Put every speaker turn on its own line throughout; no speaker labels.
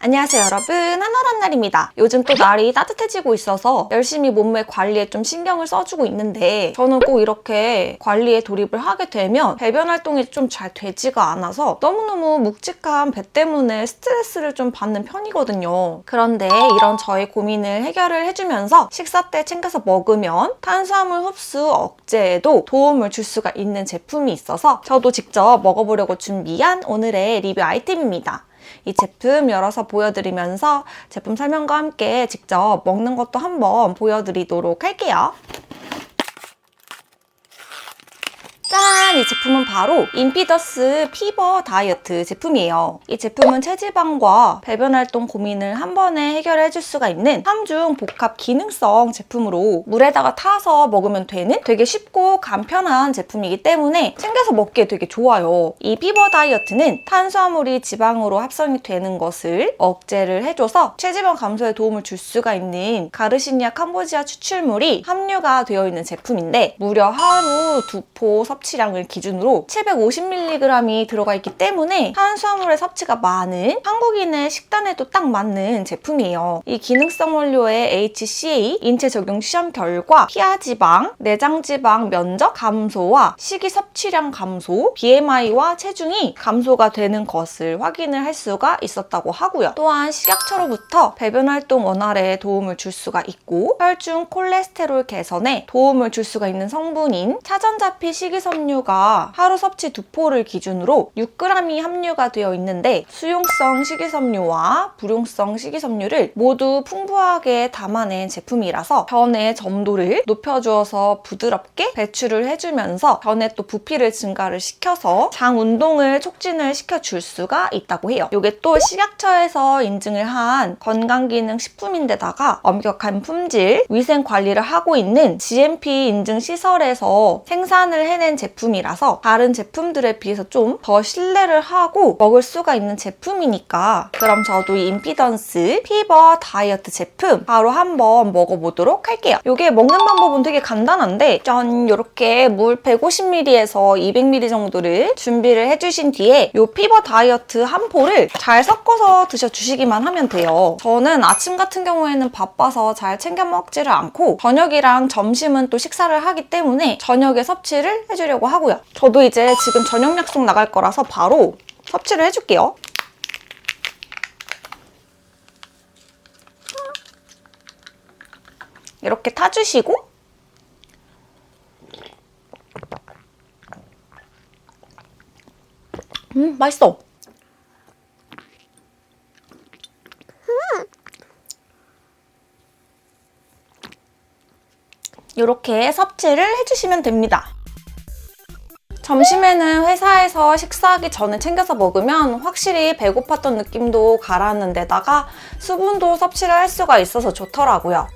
안녕하세요 여러분. 한월한 날입니다. 요즘 또 날이 따뜻해지고 있어서 열심히 몸매 관리에 좀 신경을 써주고 있는데 저는 꼭 이렇게 관리에 돌입을 하게 되면 배변 활동이 좀 잘 되지가 않아서 너무너무 묵직한 배 때문에 스트레스를 좀 받는 편이거든요. 그런데 이런 저의 고민을 해결을 해주면서 식사 때 챙겨서 먹으면 탄수화물 흡수 억제에도 도움을 줄 수가 있는 제품이 있어서 저도 직접 먹어보려고 준비한 오늘의 리뷰 아이템입니다 이 제품 열어서 보여드리면서 제품 설명과 함께 직접 먹는 것도 한번 보여드리도록 할게요. 짠! 이 제품은 바로 인피더스 피버 다이어트 제품이에요. 이 제품은 체지방과 배변 활동 고민을 한 번에 해결해 줄 수가 있는 3중 복합 기능성 제품으로 물에다가 타서 먹으면 되는 되게 쉽고 간편한 제품이기 때문에 챙겨서 먹기에 되게 좋아요. 이 피버 다이어트는 탄수화물이 지방으로 합성이 되는 것을 억제를 해줘서 체지방 감소에 도움을 줄 수가 있는 가르시니아 캄보지아 추출물이 함유가 되어 있는 제품인데 무려 하루 두 포 섭취량을 기준으로 750mg이 들어가 있기 때문에 탄수화물의 섭취가 많은 한국인의 식단에도 딱 맞는 제품이에요. 이 기능성 원료의 HCA 인체 적용 시험 결과 피하 지방, 내장 지방 면적 감소와 식이 섭취량 감소, BMI와 체중이 감소가 되는 것을 확인을 할 수가 있었다고 하고요. 또한 식약처로부터 배변 활동 원활에 도움을 줄 수가 있고 혈중 콜레스테롤 개선에 도움을 줄 수가 있는 성분인 차전자피 식이섬유 가 하루 섭취 두 포를 기준으로 6g이 함유가 되어 있는데 수용성 식이섬유와 불용성 식이섬유를 모두 풍부하게 담아낸 제품이라서 변의 점도를 높여주어서 부드럽게 배출을 해주면서 변의 또 부피를 증가를 시켜서 장 운동을 촉진을 시켜줄 수가 있다고 해요. 이게 또 식약처에서 인증을 한 건강기능 식품인데다가 엄격한 품질, 위생 관리를 하고 있는 GMP 인증 시설에서 생산을 해낸 제품이 라서 다른 제품들에 비해서 좀 더 신뢰를 하고 먹을 수가 있는 제품이니까 그럼 저도 이 임피던스 피버 다이어트 제품 바로 한번 먹어보도록 할게요. 이게 먹는 방법은 되게 간단한데 짠 이렇게 물 150ml에서 200ml 정도를 준비를 해주신 뒤에 이 피버 다이어트 한 포를 잘 섞어서 드셔주시기만 하면 돼요. 저는 아침 같은 경우에는 바빠서 잘 챙겨 먹지를 않고 저녁이랑 점심은 또 식사를 하기 때문에 저녁에 섭취를 해주려고 하고 요. 저도 이제 지금 저녁 약속 나갈 거라서 바로 섭취를 해줄게요. 이렇게 타주시고 음 맛있어 이렇게 섭취를 해주시면 됩니다. 점심에는 회사에서 식사하기 전에 챙겨서 먹으면 확실히 배고팠던 느낌도 가라앉는 데다가 수분도 섭취를 할 수가 있어서 좋더라고요.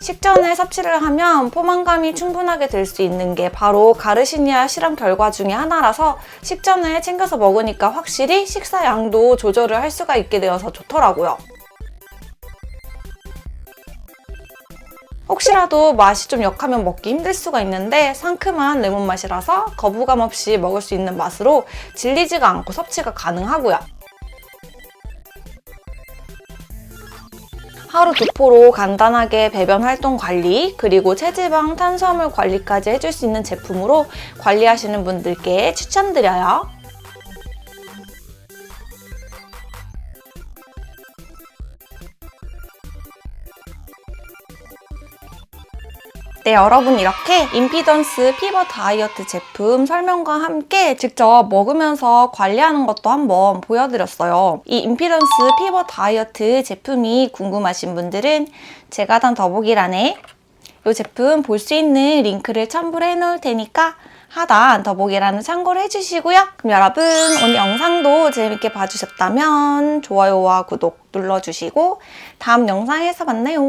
식전에 섭취를 하면 포만감이 충분하게 될 수 있는 게 바로 가르시니아 실험 결과 중에 하나라서 식전에 챙겨서 먹으니까 확실히 식사 양도 조절을 할 수가 있게 되어서 좋더라고요. 혹시라도 맛이 좀 역하면 먹기 힘들 수가 있는데 상큼한 레몬 맛이라서 거부감 없이 먹을 수 있는 맛으로 질리지가 않고 섭취가 가능하고요. 하루 두 포로 간단하게 배변 활동 관리, 그리고 체지방, 탄수화물 관리까지 해줄 수 있는 제품으로 관리하시는 분들께 추천드려요. 네, 여러분 이렇게 임피던스 피버 다이어트 제품 설명과 함께 직접 먹으면서 관리하는 것도 한번 보여드렸어요. 이 임피던스 피버 다이어트 제품이 궁금하신 분들은 제가 단 더보기란에 이 제품 볼 수 있는 링크를 첨부를 해놓을 테니까 하단 더보기란을 참고를 해주시고요. 그럼 여러분 오늘 영상도 재밌게 봐주셨다면 좋아요와 구독 눌러주시고 다음 영상에서 만나요.